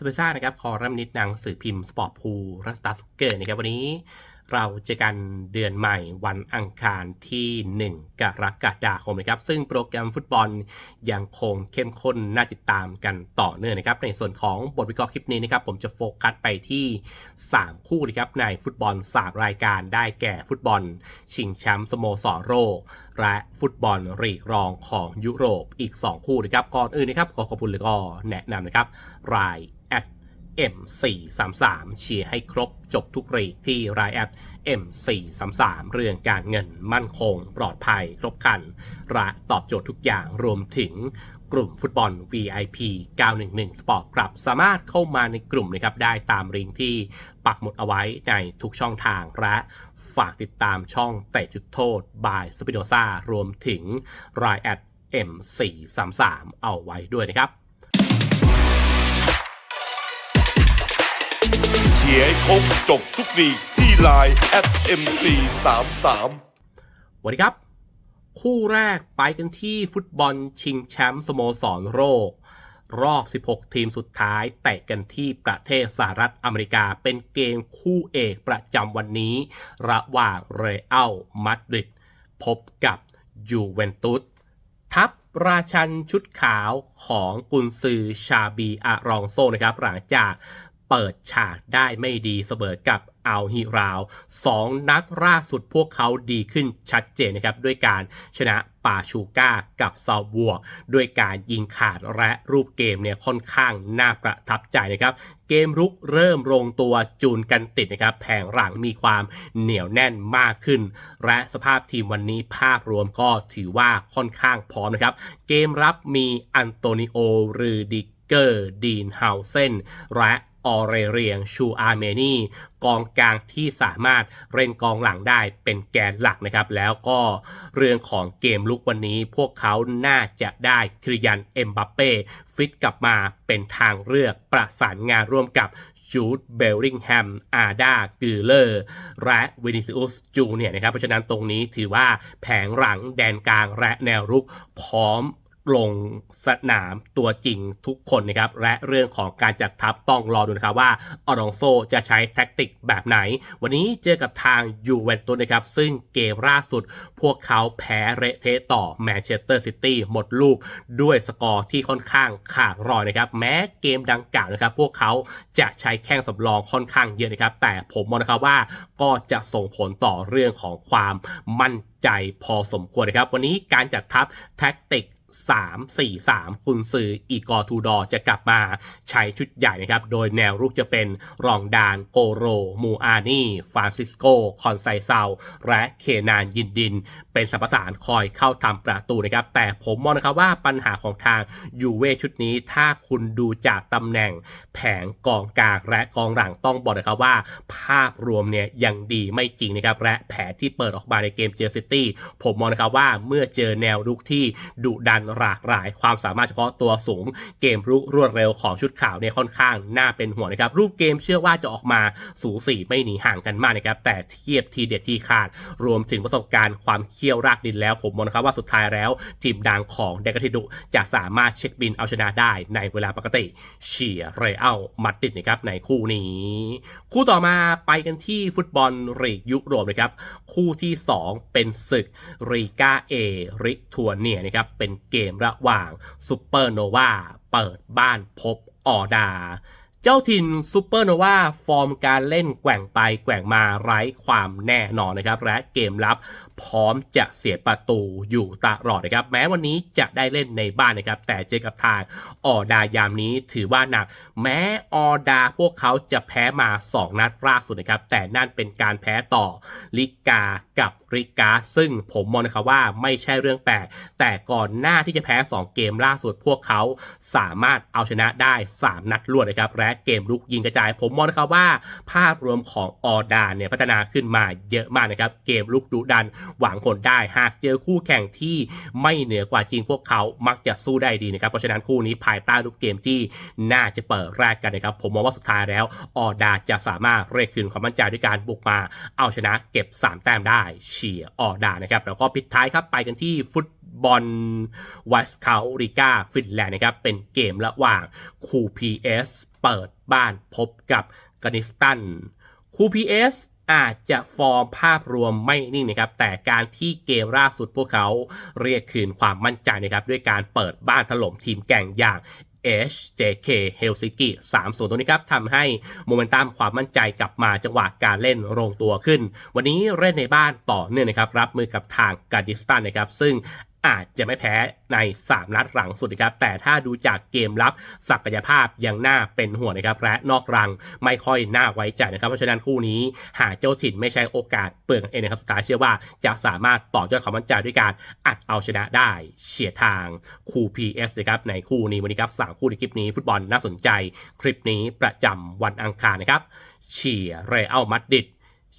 สเปซ่านะครับคอรัมนิดหนังสื่อพิมพ์สปอร์ตพูรัสตาสเกอร์นะครับวันนี้เราเจอกันเดือนใหม่วันอังคารที่ 1 กรกฎาคมนะครับ ซึ่งโปรแกรมฟุตบอลยังคงเข้มข้นน่าติดตามกันต่อเนื่องนะครับ ในส่วนของบทวิเคราะห์คลิปนี้นะครับ ผมจะโฟกัสไปที่ 3 คู่นะครับในฟุตบอล 3 รายการได้แก่ฟุตบอล ชิงแชมป์สโมสรโลกและฟุตบอลรีกรองของยุโรปอีก 2 คู่นะครับก่อนอื่นนะครับขอขอบคุณเลยก็แนะนำนะครับราย M433 เชียร์ให้ครบจบทุกรีที่รายแอด M433 เรื่องการเงินมั่นคง ปลอดภัยครบคันและตอบโจทย์ทุกอย่างรวมถึงกลุ่มฟุตบอล VIP 911 Sport ครับสามารถเข้ามาในกลุ่มนะครับได้ตามลิงก์ที่ปักหมุดเอาไว้ในทุกช่องทางและฝากติดตามช่องเตะจุดโทษบายสปิโนซารวมถึงรายแอด M433 เอาไว้ด้วยนะครับ เชียร์ให้ครบจบทุกลีกที่ไลน์ mc 3 3 สวัสดีครับ คู่แรกไปกันที่ฟุตบอลชิงแชมป์สโมสรโลกรอบ 16 ทีมสุดท้ายเตะกันที่ประเทศสหรัฐอเมริกาเป็นเกมคู่เอกประจำวันนี้ ระหว่างเรอัลมาดริดพบกับยูเวนตุสทัพราชันชุดขาวของกุนซือชาบีอารองโซนะครับ หลังจาก เปิดฉากได้ไม่ดีเสมอกับอัลฮิราวสองนัดล่าสุดพวกเขาดีขึ้นชัดเจนนะครับ ด้วยการชนะปาชูก้ากับซาบวกด้วยการยิงขาดและรูปเกมเนี่ยค่อนข้างน่าประทับใจนะครับ เกมรุกเริ่มลงตัวจูนกันติดนะครับ แผงหลังมีความเหนียวแน่นมากขึ้น และสภาพทีมวันนี้ภาพรวมก็ถือว่าค่อนข้างพร้อมนะครับ เกมรับมีอันโตนิโอรือดิเกอร์ ดีนเฮาเซนและ ออเรเรียงชูอาร์เมนีกองกลางที่สามารถเล่นกองหลังได้เป็นแกนหลักนะครับ แล้วก็เรื่องของเกมลุกวันนี้ พวกเขาน่าจะได้คริยันเอ็มบัปเป้ฟิตกลับมาเป็นทางเลือกประสานงานร่วมกับจูดเบลลิงแฮม อาดากือเลอร์ และวินิซิอุสจูเนี่ยนะครับ เพราะฉะนั้นตรงนี้ถือว่าแผงหลังแดนกลางและแนวรุกพร้อม ลงสนามตัวจริงทุกคนนะครับ และเรื่องของการจัดทัพต้องรอดูนะครับว่าอรองโซจะใช้แท็กติกแบบไหน วันนี้เจอกับทางยูเวนตุสนะครับ ซึ่งเกมล่าสุด พวกเขาแพ้เละเทะต่อแมนเชสเตอร์ซิตี้หมดรูปด้วยสกอร์ที่ค่อนข้างขาดรอยนะครับ แม้เกมดังกล่าวนะครับ พวกเขาจะใช้แข้งสำรองค่อนข้างเยอะนะครับ แต่ผมมองนะครับว่าก็จะส่งผลต่อเรื่องของความมั่นใจพอสมควรนะครับ วันนี้การจัดทัพแท็กติก 3 4 3 คุณซืออีกอร์ทูดอร์จะกลับมาใช้ชุดใหญ่นะครับ โดยแนวรุกจะเป็นรองดานโกโร มูอานีฟรานซิสโก คอนไซเซา และเคนานยินดิน เป็นสัมประสานคอยเข้าทำประตูนะครับ แต่ผมมองนะครับว่าปัญหาของทางยูเว่ชุดนี้ ถ้าคุณดูจากตำแหน่งแผงกองกลางและกองหลังต้องบอกนะครับว่า ภาพรวมเนี่ยยังดีไม่จริงนะครับ และแผนที่เปิดออกมาในเกมเจอซิตี้ผมมองนะครับว่าเมื่อเจอแนวรุกที่ดุดันหลากหลายความสามารถเฉพาะตัวสูง เกมรุกรวดเร็วของชุดขาวเนี่ยค่อนข้างน่าเป็นห่วงนะครับ รูปเกมเชื่อว่าจะออกมาสูสีไม่หนีห่างกันมากนะครับ แต่เทียบทีเด็ดทีขาด รวมถึงประสบการณ์ความเคี่ยวรากดินแล้วผมมองนะครับว่าสุดท้ายแล้วทีมดังของเดกาทิดุจะสามารถเช็คบินเอาชนะได้ในเวลาปกติเชียร์เรอัลมาดริดนะครับในคู่นี้ คู่ต่อมาไปกันที่ฟุตบอลลีกยุโรปนะครับคู่ที่ 2 เป็นศึกรีกาเอริทัวเนียนะครับเป็นเกมระหว่างซูเปอร์โนวาเปิดบ้านพบออดา เจ้าถิ่นซูเปอร์โนวาฟอร์มการเล่นแกว่งไปแกว่งมาไร้ความแน่นอนนะครับ และเกมรับพร้อมจะเสียประตูอยู่ตลอดนะครับ แม้วันนี้จะได้เล่นในบ้านนะครับ แต่เจอกับทางออดายามนี้ถือว่าหนัก แม้ออดาพวกเขาจะแพ้มา 2 นัดล่าสุดนะครับ แต่นั่นเป็นการแพ้ต่อลิกากับ ริกาซึ่งผมมองนะครับว่าไม่ใช่เรื่องแปลก แต่ก่อนหน้าที่จะแพ้ 2 เกมล่าสุดพวกเขาสามารถเอาชนะได้ 3 นัดรวดนะครับ และเกมลุกยิงกระจาย ผมมองนะครับว่า ภาพรวมของออดาเนี่ยพัฒนาขึ้นมาเยอะมากนะครับ เกมลุกดุดัน หวังผลได้ หากเจอคู่แข่งที่ไม่เหนือกว่าจริงพวกเขามักจะสู้ได้ดีนะครับ เพราะฉะนั้นคู่นี้ภายใต้รูปเกมที่น่าจะเปิดแรกกันนะครับ ผมมองว่าสุดท้ายแล้วออดาจะสามารถเรียกคืนความมั่นใจด้วยการบุกมา เอาชนะเก็บ 3 แต้มได้ชียออดานะครับแล้วก็ปิดท้ายครับไปกันที่ฟุตบอลวสคาริกาฟินแลนด์นะครับเป็นเกมระหว่างคูพีเอสเปิดบ้านพบกับกานิสตันคูพีเอสอาจจะฟอร์มภาพรวมไม่นิ่งนะครับแต่การที่เกมล่าสุดพวกเขาเรียกคืนความมั่นใจนะครับด้วยการเปิดบ้านถล่มทีมแก่งอย่าง HJK Helsinki 3 0ตัวนี้ครับทำให้โมเมนตัมความมั่นใจกลับมาจังหวะการเล่นลงตัวขึ้น วันนี้เล่นในบ้านต่อเนื่องนะครับ รับมือกับทางกาดิสตันนะครับ ซึ่ง อาจจะไม่แพ้ใน 3 นัดหลังสุดนะครับ แต่ถ้าดูจากเกมรับศักยภาพยังน่าเป็นห่วงนะครับ และนอกรังไม่ค่อยน่าไว้ใจนะครับ เพราะฉะนั้นคู่นี้หากเจ้าถิ่นไม่ใช้โอกาสเปลืองเองนะครับสุดท้ายเชื่อว่าจะสามารถต่อยอดความมั่นใจด้วยการอัดเอาชนะได้ เฉียดทางคู่ PS นะครับในคู่นี้วันนี้ครับสามคู่ในคลิปนี้ฟุตบอลน่าสนใจ คลิปนี้ประจำวันอังคารนะครับเชียร์เรอัลมาดริด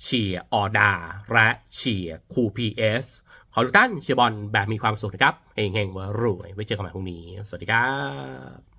เชียร์ออดา และเชียร์คูพีเอสขอทุกท่านเชียร์บอลแบบมีความสุขนะครับเฮงเฮงรวยไว้เจอกันใหม่พรุ่งนี้ สวัสดีครับ